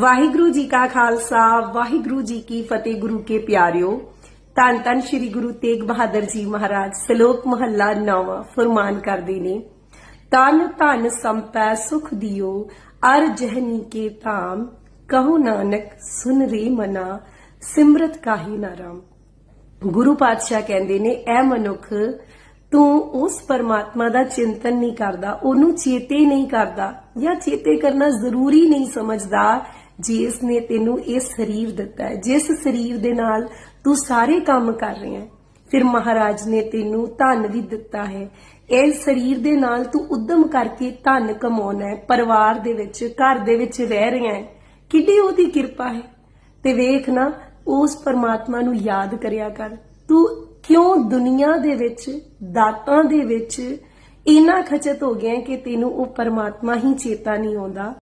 ਵਾਹਿਗੁਰੂ ਜੀ ਕਾ ਖਾਲਸਾ, ਵਾਹਿਗੁਰੂ ਜੀ ਕੀ ਫਤਿਹ ਗੁਰੂ ਕੇ ਪਿਆਰਿਓ। ਧੰਨ ਧੰਨ ਸ੍ਰੀ ਗੁਰੂ ਤੇਗ ਬਹਾਦਰ ਜੀ ਮਹਾਰਾਜ, ਸ਼ਲੋਕ ਮਹੱਲਾ 9 ਫਰਮਾਨ ਕਰਦੇ ਨੇ ਤਨ ਧਨ ਸੰਪੈ ਸੁਖ ਦਿਓ, ਅਰ ਜਹਨੀ ਕੇ ਧਾਮ, ਕਹੋ ਨਾਨਕ ਸੁਨ ਰੇ ਮਨਾ, ਸਿਮਰਤ ਕਾਹੀ ਨਾ ਰਾਮ। ਗੁਰੂ ਪਾਤਸ਼ਾਹ ਕਹਿੰਦੇ ਨੇ, ਐ ਮਨੁੱਖ, ਤੂੰ ਉਸ ਪਰਮਾਤਮਾ ਦਾ ਚਿੰਤਨ ਨਹੀਂ ਕਰਦਾ, ਉਹਨੂੰ ਚੇਤੇ ਨਹੀਂ ਕਰਦਾ ਜਾਂ ਚੇਤੇ ਕਰਨਾ ਜ਼ਰੂਰੀ ਨਹੀਂ ਸਮਝਦਾ ਜਿਸ ਨੇ ਤੈਨੂੰ ਇਹ ਸਰੀਰ ਦਿੱਤਾ ਹੈ, ਜਿਸ ਸਰੀਰ ਦੇ ਨਾਲ ਤੂੰ ਸਾਰੇ ਕੰਮ ਕਰ ਰਿਹਾ ਹੈ, ਫਿਰ ਮਹਾਰਾਜ ਨੇ ਤੈਨੂੰ ਧਨ ਵੀ ਦਿੱਤਾ ਹੈ। ਇਸ ਸਰੀਰ ਦੇ ਨਾਲ ਤੂੰ ਉਦਮ ਕਰਕੇ ਧਨ ਕਮਾਉਣਾ ਹੈ, ਪਰਿਵਾਰ ਦੇ ਵਿੱਚ, ਘਰ ਦੇ ਵਿੱਚ ਰਹਿ ਰਿਹਾ ਹੈ। ਕਿੱਡੀ ਉਹਦੀ ਕਿਰਪਾ ਹੈ। ਤੇ ਵੇਖ ਨਾ, ਉਸ ਪਰਮਾਤਮਾ ਨੂੰ ਯਾਦ ਕਰਿਆ ਕਰ। ਤੂੰ ਕਿਉਂ ਦੁਨੀਆ ਦੇ ਵਿੱਚ, ਦਾਤਾਂ ਦੇ ਵਿੱਚ ਇੰਨਾ ਖਚਤ ਹੋ ਗਿਆ ਕਿ ਤੈਨੂੰ ਉਹ ਪਰਮਾਤਮਾ ਹੀ ਚੇਤਾ ਨਹੀਂ ਆਉਂਦਾ?